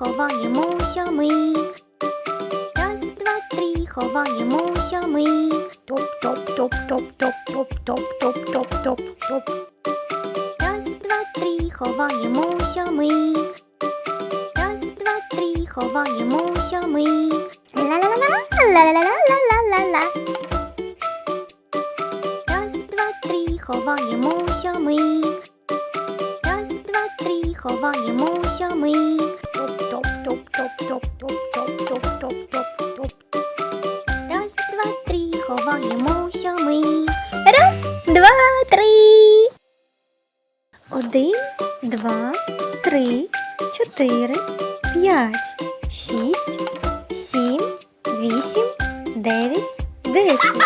ховаємося ми. Раз, два, три, ховаємося ми. Топ, топ, топ, топ, топ, топ, топ, топ, топ, топ, топ. Раз, два, три, ховаємося ми. Раз, два, три, ховаємося ми. Ла-ла-ла-ла, ла-ла-ла-ла-ла-ла-ла. Раз, два, три, ховаємося ми. Раз, два, три, ховаємося ми. Ховаємося ми. Раз, два, три. Один, два, три, чотири, п'ять, шість, сім, вісім, дев'ять, десять.